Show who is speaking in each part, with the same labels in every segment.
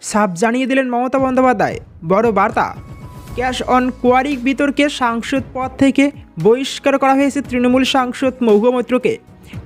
Speaker 1: সাফ জানিয়ে দিলেন মমতা বন্দ্যোপাধ্যায়। বড় বার্তা। ক্যাশ অন কোয়ারিক বিতর্কে সাংসদ পদ থেকে বহিষ্কার করা হয়েছে তৃণমূল সাংসদ মহুয়া মৈত্রকে।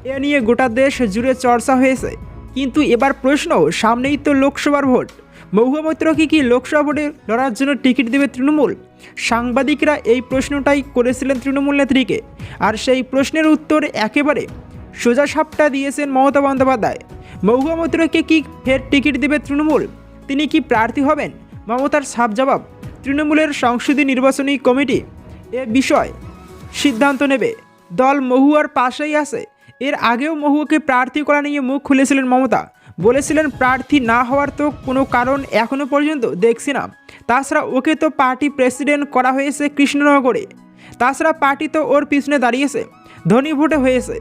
Speaker 1: এ নিয়ে গোটা দেশ জুড়ে চর্চা হয়েছে। কিন্তু এবার প্রশ্ন, সামনেই তো লোকসভার ভোট। মহুয়া মৈত্রকে কি লোকসভা ভোটে লড়ার জন্য টিকিট দেবে তৃণমূল? সাংবাদিকরা এই প্রশ্নটাই করেছিলেন তৃণমূল নেত্রীকে। আর সেই প্রশ্নের উত্তর একেবারে সোজা সাপটা দিয়েছেন মমতা বন্দ্যোপাধ্যায়। মহুয়া মৈত্রকে কি ফের টিকিট দেবে তৃণমূল? তিনি কি প্রার্থী হবেন? মমতার সাপ জবাব, তৃণমূলের সংসদীয় নির্বাচনী কমিটি। এ বিষয় সিদ্ধান্ত নেবে। দল মহুয়ার পাশেই আছে। এর আগেও মহুয়াকে প্রার্থী করা নিয়ে মুখ খুলেছিলেন মমতা। বলেছিলেন প্রার্থী না হওয়ার তো কোনো কারণ এখনও পর্যন্ত দেখছি না। তাছাড়া ওকে তো পার্টি প্রেসিডেন্ট করা হয়েছে কৃষ্ণনগরে। তাছাড়া পার্টি তো ওর পিছনে দাঁড়িয়েছে। ধনী ভোটে হয়েছে।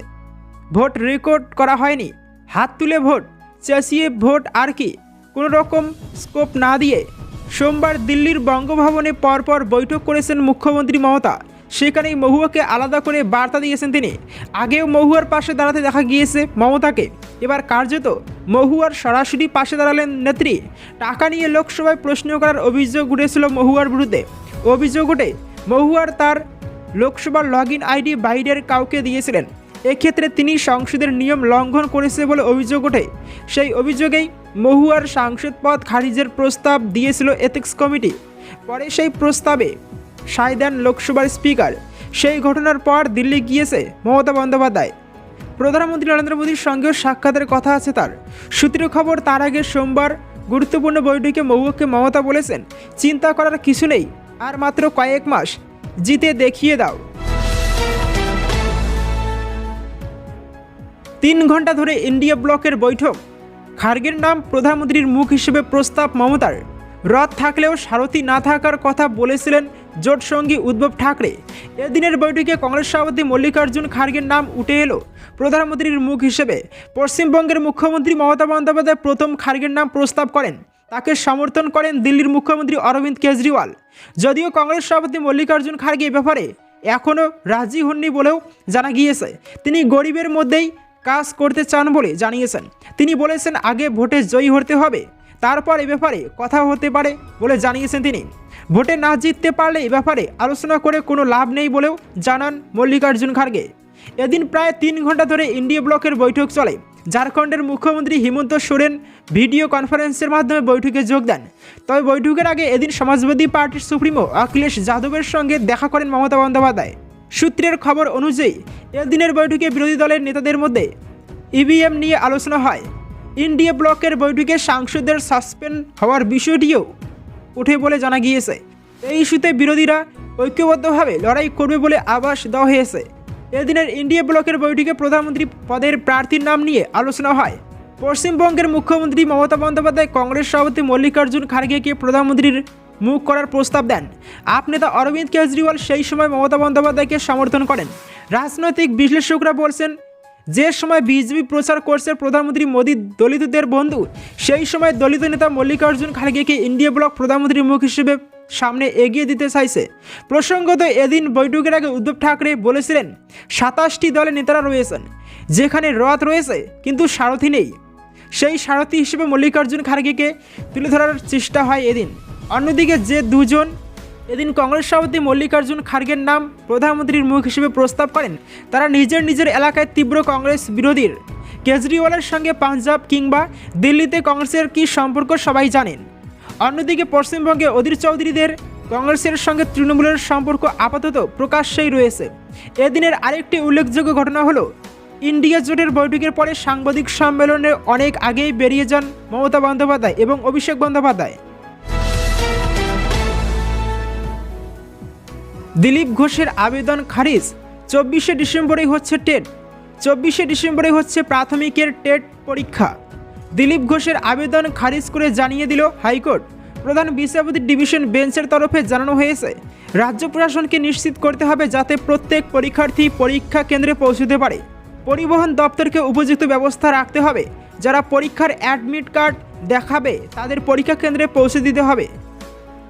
Speaker 1: ভোট রেকর্ড করা হয়নি। হাত তুলে ভোট। চেঁচিয়ে ভোট আর কি। কোনো রকম স্কোপ না দিয়ে সোমবার দিল্লির বঙ্গভবনে পরপর বৈঠক করেছেন মুখ্যমন্ত্রী মমতা। সেখানেই মহুয়াকে আলাদা করে বার্তা দিয়েছেন তিনি। আগেও মহুয়ার পাশে দাঁড়াতে দেখা গিয়েছে মমতাকে। এবার কার্যত মহুয়ার সরাসরি পাশে দাঁড়ালেন নেত্রী। টাকা নিয়ে লোকসভায় প্রশ্ন করার অভিযোগ উঠেছিল মহুয়ার বিরুদ্ধে। অভিযোগ ওঠে, মহুয়ার তার লোকসভার লগ ইন আইডি বাইরের কাউকে দিয়েছিলেন। এক্ষেত্রে তিনি সংসদের নিয়ম লঙ্ঘন করেছে বলে অভিযোগ ওঠে। সেই অভিযোগেই মহুয়ার সাংসদ পদ খারিজের প্রস্তাব দিয়েছিল এথিক্স কমিটি। পরে সেই প্রস্তাবে সায় দেন লোকসভার স্পিকার। সেই ঘটনার পর দিল্লি গিয়েছে মমতা বন্দ্যোপাধ্যায়। প্রধানমন্ত্রী নরেন্দ্র মোদীর সঙ্গেও সাক্ষাতের কথা আছে তার। সূত্র খবর, তার আগে সোমবার গুরুত্বপূর্ণ বৈঠকে মহুয়াকে মমতা বলেছেন, চিন্তা করার কিছু নেই, আর মাত্র কয়েক মাস, জিতে দেখিয়ে দাও। তিন ঘণ্টা ধরে ইন্ডিয়া ব্লকের বৈঠক। খার্গের নাম প্রধানমন্ত্রীর মুখ হিসেবে প্রস্তাব মমতার। রথ থাকলেও সারথি না থাকার কথা বলেছিলেন জোট সঙ্গী উদ্ধব ঠাকরে। এদিনের বৈঠকে কংগ্রেস সভাপতি মল্লিকার্জুন খার্গের নাম উঠে এলো প্রধানমন্ত্রীর মুখ হিসেবে। পশ্চিমবঙ্গের মুখ্যমন্ত্রী মমতা বন্দ্যোপাধ্যায় প্রথম খার্গের নাম প্রস্তাব করেন। তাকে সমর্থন করেন দিল্লির মুখ্যমন্ত্রী অরবিন্দ কেজরিওয়াল। যদিও কংগ্রেস সভাপতি মল্লিকার্জুন খার্গে এ ব্যাপারে এখনও রাজি হননি বলেও জানা গিয়েছে। তিনি গরিবের মধ্যেই কাজ করতে চান বলে জানিয়েছেন। তিনি বলেছেন, আগে ভোটে জয়ী হতে হবে। তারপর এ ব্যাপারে কথা হতে পারে বলে জানিয়েছেন তিনি। ভোটে না জিততে পারলে এ ব্যাপারে আলোচনা করে কোনো লাভ নেই বলেও জানান মল্লিকার্জুন খার্গে। এদিন প্রায় তিন ঘণ্টা ধরে ইন্ডিয়া ব্লকের বৈঠক চলে। ঝাড়খণ্ডের মুখ্যমন্ত্রী হিমন্ত সোরেন ভিডিও কনফারেন্সের মাধ্যমে বৈঠকে যোগ দেন। তবে বৈঠকের আগে এদিন সমাজবাদী পার্টির সুপ্রিমো অখিলেশ যাদবের সঙ্গে দেখা করেন মমতা বন্দ্যোপাধ্যায়। সূত্রের খবর অনুযায়ী এদিনের বৈঠকে বিরোধী দলের নেতাদের মধ্যে ইভিএম নিয়ে আলোচনা হয়। ইন্ডিয়া ব্লকের বৈঠকে সাংসদদের সাসপেন্ড হওয়ার বিষয়টিও উঠে বলে জানা গিয়েছে। এই ইস্যুতে বিরোধীরা ঐক্যবদ্ধভাবে লড়াই করবে বলে আভাস দেওয়া হয়েছে। এদিনের ইন্ডিয়া ব্লকের বৈঠকে প্রধানমন্ত্রী পদের প্রার্থীর নাম নিয়ে আলোচনা হয়। পশ্চিমবঙ্গের মুখ্যমন্ত্রী মমতা বন্দ্যোপাধ্যায়, কংগ্রেস সভাপতি মল্লিকার্জুন খার্গেকে প্রধানমন্ত্রীর মুখ করার প্রস্তাব দেন। আপ নেতা অরবিন্দ কেজরিওয়াল সেই সময় মমতা বন্দ্যোপাধ্যায়কে সমর্থন করেন। রাজনৈতিক বিশ্লেষকরা বলছেন, যে সময় বিজেপি প্রচার করছে প্রধানমন্ত্রী মোদী দলিতদের বন্ধু, সেই সময় দলিত নেতা মল্লিকার্জুন খার্গেকে ইন্ডিয়া ব্লক প্রধানমন্ত্রীর মুখ হিসেবে সামনে এগিয়ে দিতে চাইছে। প্রসঙ্গত এদিন বৈঠকের আগে উদ্ধব ঠাকরে বলেছিলেন, সাতাশটি দলের নেতারা রয়েছেন, যেখানে রথ রয়েছে, কিন্তু সারথি নেই। সেই সারথি হিসেবে মল্লিকার্জুন খার্গেকে তুলে ধরার চেষ্টা হয় এদিন। অন্যদিকে যে দুজন এদিন কংগ্রেস সভাপতি মল্লিকার্জুন খার্গের নাম প্রধানমন্ত্রীর মুখ হিসেবে প্রস্তাব করেন, তারা নিজের নিজের এলাকায় তীব্র কংগ্রেস বিরোধীর। কেজরিওয়ালের সঙ্গে পাঞ্জাব কিংবা দিল্লিতে কংগ্রেসের কী সম্পর্ক সবাই জানেন। অন্যদিকে পশ্চিমবঙ্গে অধীর চৌধুরীদের কংগ্রেসের সঙ্গে তৃণমূলের সম্পর্ক আপাতত প্রকাশ্যেই রয়েছে। এদিনের আরেকটি উল্লেখযোগ্য ঘটনা হলো, ইন্ডিয়া জোটের বৈঠকের পরে সাংবাদিক সম্মেলনে অনেক আগেই বেরিয়ে যান মমতা বন্দ্যোপাধ্যায় এবং অভিষেক বন্দ্যোপাধ্যায়। দিলীপ ঘোষের আবেদন খারিজ। চব্বিশে ডিসেম্বরেই হচ্ছে টেট। চব্বিশে ডিসেম্বরে হচ্ছে প্রাথমিকের টেট পরীক্ষা। দিলীপ ঘোষের আবেদন খারিজ করে জানিয়ে দিল হাইকোর্ট। প্রধান বিচারপতি ডিভিশন বেঞ্চের তরফে জানানো হয়েছে, রাজ্য প্রশাসনকে নিশ্চিত করতে হবে যাতে প্রত্যেক পরীক্ষার্থী পরীক্ষা কেন্দ্রে পৌঁছতে পারে। পরিবহন দপ্তরকে উপযুক্ত ব্যবস্থা রাখতে হবে। যারা পরীক্ষার অ্যাডমিট কার্ড দেখাবে, তাদের পরীক্ষা কেন্দ্রে পৌঁছে দিতে হবে।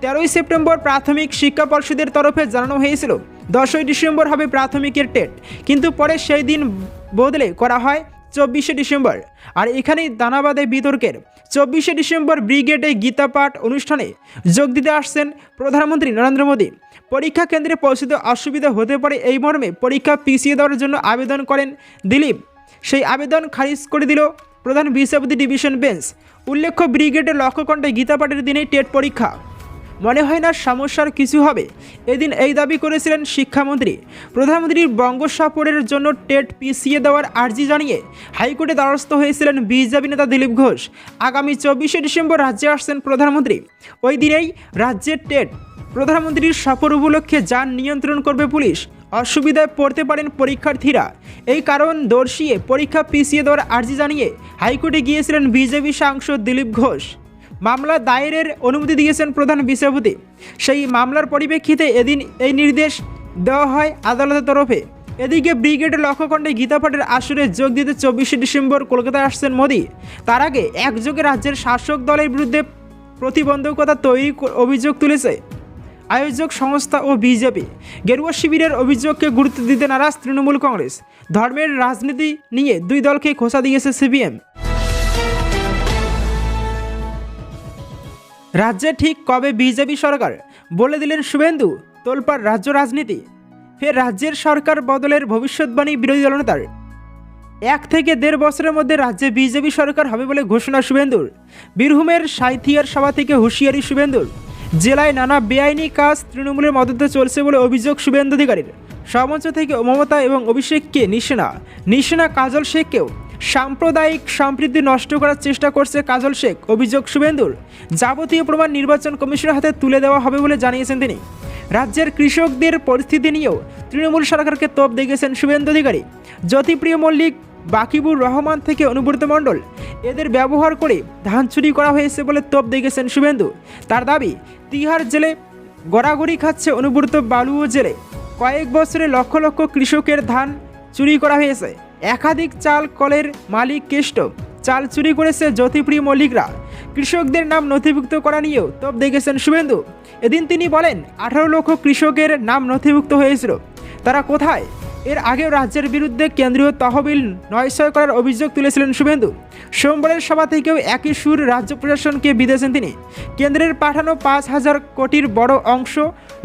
Speaker 1: তেরোই সেপ্টেম্বর প্রাথমিক শিক্ষা পর্ষদের তরফে জানানো হয়েছিল, দশই ডিসেম্বর হবে প্রাথমিকের টেট, কিন্তু পরে সেই দিন বদলে করা হয় চব্বিশে ডিসেম্বর। আর এখানেই দানাবাদে বিতর্কের, চব্বিশে ডিসেম্বর ব্রিগেডে গীতা পাঠ অনুষ্ঠানে যোগ দিতে আসছেন প্রধানমন্ত্রী নরেন্দ্র মোদী। পরীক্ষা কেন্দ্রে পৌঁছতে অসুবিধা হতে পারে এই মর্মে পরীক্ষা পিছিয়ে দেওয়ার জন্য আবেদন করেন দিলীপ। সেই আবেদন খারিজ করে দিল প্রধান বিচারপতি ডিভিশন বেঞ্চ। উল্লেখ্য, ব্রিগেডের লক্ষ্যকণ্ঠে গীতা পাঠের দিনেই টেট পরীক্ষা। মনে হয় না সমস্যার কিছু হবে। এদিন এই দাবি করেছিলেন শিক্ষামন্ত্রী। প্রধানমন্ত্রীর বঙ্গ সফরের জন্য টেট পিছিয়ে দেওয়ার আর্জি জানিয়ে হাইকোর্টে দ্বারস্থ হয়েছিলেন বিজেপি নেতা দিলীপ ঘোষ। আগামী চব্বিশে ডিসেম্বর রাজ্যে আসছেন প্রধানমন্ত্রী। ওই দিনেই রাজ্যের টেট প্রধানমন্ত্রীর সফর উপলক্ষে যান নিয়ন্ত্রণ করবে পুলিশ। অসুবিধায় পড়তে পারেন পরীক্ষার্থীরা। এই কারণ দর্শিয়ে পরীক্ষা পিছিয়ে দেওয়ার আর্জি জানিয়ে হাইকোর্টে গিয়েছিলেন বিজেপি সাংসদ দিলীপ ঘোষ। মামলা দায়েরের অনুমতি দিয়েছেন প্রধান বিচারপতি। সেই মামলার পরিপ্রেক্ষিতে এদিন এই নির্দেশ দেওয়া হয় আদালতের তরফে। এদিকে ব্রিগেডের লক্ষ্যখণ্ডে গীতাপাঠের আসরে যোগ দিতে চব্বিশে ডিসেম্বর কলকাতায় আসছেন মোদী। তার আগে একযোগে রাজ্যের শাসক দলের বিরুদ্ধে প্রতিবন্ধকতা তৈরি অভিযোগ তুলেছে। আয়োজক সংস্থা ও বিজেপি। গেরুয়া শিবিরের অভিযোগকে গুরুত্ব দিতে নারাজ তৃণমূল কংগ্রেস। ধর্মের রাজনীতি নিয়ে দুই দলকে খোসা দিয়েছে সিপিএম। রাজ্যে ঠিক কবে বিজেপি সরকার? বলে দিলেন শুভেন্দু, তোলপাড় রাজ্য রাজনীতি। ফের রাজ্যের সরকার বদলের ভবিষ্যৎবাণী বিরোধী দলনেতার। এক থেকে দেড় বছরের মধ্যে রাজ্যে বিজেপি সরকার হবে বলে ঘোষণা শুভেন্দুর। বীরভূমের সাইথিয়ার সভা থেকে হুঁশিয়ারি শুভেন্দুর। জেলায় নানা বেআইনি কাজ তৃণমূলের মদতে চলছে বলে অভিযোগ শুভেন্দু অধিকারীর। সমাজ থেকে মমতা এবং অভিষেককে নিশানা। নিশানা কাজল শেখকেও সাম্প্রদায়িক সম্প্রীতি নষ্ট করার চেষ্টা করছে কাজল শেখ। অভিযোগ, শুভেন্দুর। যাবতীয় প্রমাণ নির্বাচন কমিশনের হাতে তুলে দেওয়া হবে বলে জানিয়েছেন তিনি। রাজ্যের কৃষকদের পরিস্থিতি নিয়েও তৃণমূল সরকারকে তোপ দেখেছেন শুভেন্দু অধিকারী। জ্যোতিপ্রিয় মল্লিক, বাকিবুর রহমান থেকে অনুব্রত মণ্ডল। এদের ব্যবহার করে ধান চুরি করা হয়েছে বলে তোপ দেখেছেন শুভেন্দু। তার দাবি, তিহার জেলে গড়াগড়ি খাচ্ছে অনুব্রত বালুও জেলে। কয়েক বছরে লক্ষ লক্ষ কৃষকের ধান চুরি করা হয়েছে। একাধিক চাল কলের মালিক কেষ্ট। চাল চুরি করেছে জ্যোতিপ্রিয় মল্লিকরা। কৃষকদের নাম নথিভুক্ত করা নিয়েও তপ দেখেছেন শুভেন্দু। এদিন তিনি বলেন, আঠারো লক্ষ কৃষকের নাম নথিভুক্ত হয়েছিল। তারা কোথায়? এর আগেও রাজ্যের বিরুদ্ধে কেন্দ্রীয় তহবিল নয়শয় করার অভিযোগ তুলেছিলেন শুভেন্দু। সোমবারের সভা থেকেও একই সুর রাজ্য প্রশাসনকে বিঁধেছেন তিনি। কেন্দ্রের পাঠানো পাঁচ হাজার কোটির বড় অংশ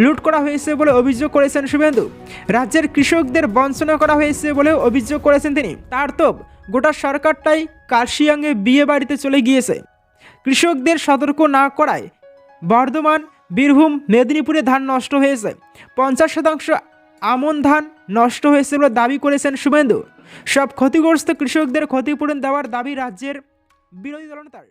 Speaker 1: লুট করা হয়েছে বলে অভিযোগ করেছেন শুভেন্দু। রাজ্যের কৃষকদের বঞ্চনা করা হয়েছে বলেও অভিযোগ করেছেন তিনি। তার তোপ গোটা সরকারটাই কার্শিয়াংয়ে বিয়ে বাড়িতে চলে গিয়েছে। কৃষকদের সতর্ক না করায় বর্ধমান, বীরভূম, মেদিনীপুরে ধান নষ্ট হয়েছে। পঞ্চাশ শতাংশ আমন ধান নষ্ট হয়েছে বলে দাবি করেছেন শুভেন্দু। সব ক্ষতিগ্রস্ত কৃষকদের ক্ষতিপূরণ দেওয়ার দাবি রাজ্যের বিরোধী দলনেতার।